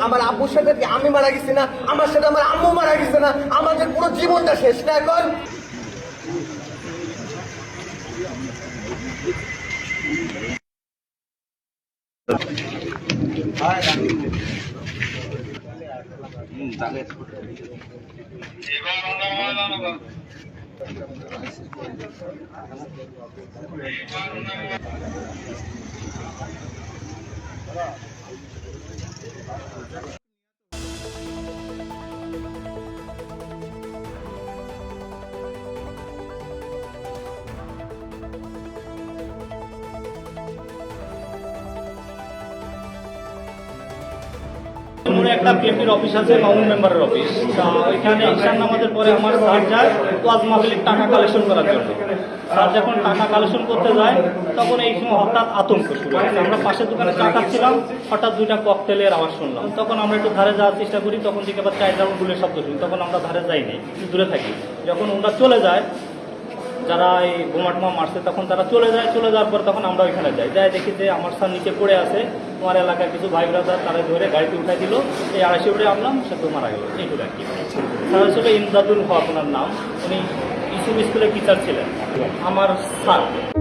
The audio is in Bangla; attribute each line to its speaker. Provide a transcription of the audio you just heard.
Speaker 1: আমার আব্বুর সাথে কি আমি মারা গেছি না? আমার সাথে আমার আম্মু মারা গেছে না? আমাদের পুরো জীবনটা শেষ না এখন?
Speaker 2: মোড়ে একটা বিএনপির অফিস আছে মামুন মেম্বারের অফিস তা ওইখানে পরে আমার স্যার যায় ওয়াজ মাহফিলের টাকা কালেকশন করার জন্য। স্যার যখন টাকা কালেকশন করতে যায়, তখন এই সময় হঠাৎ আতঙ্ক শুরু হয়েছে আমরা পাশের দোকানে চা খাচ্ছিলাম, হঠাৎ দুইটা ককটেলের আওয়াজ শুনলাম। তখন আমরা একটু ধারে যাওয়ার চেষ্টা করি, তখন থেকে আবার চার রাউন্ড গুলের শব্দ শুনি, তখন আমরা ধারে যাইনি দূরে থাকি। যখন ওরা চলে যায় যারা এই বোমা টোমা মারছে, তখন তারা চলে যায়, চলে যাওয়ার পর তখন আমরা ওইখানে যাই। যাই দেখি যে আমার স্যার নিচে পড়ে আছে, তোমার এলাকার কিছু ভাই ব্রাদার তারা ধরে গাড়িতে উঠাই দিল। এই আড়াইশো উঠে আনলাম, সে তো মারা গেল। এইটুকু আর কি। স্যার ছিল ইমদাদুল হক ওনার নাম। উনি ইসুম স্কুলের টিচার ছিলেন। আমার স্যার।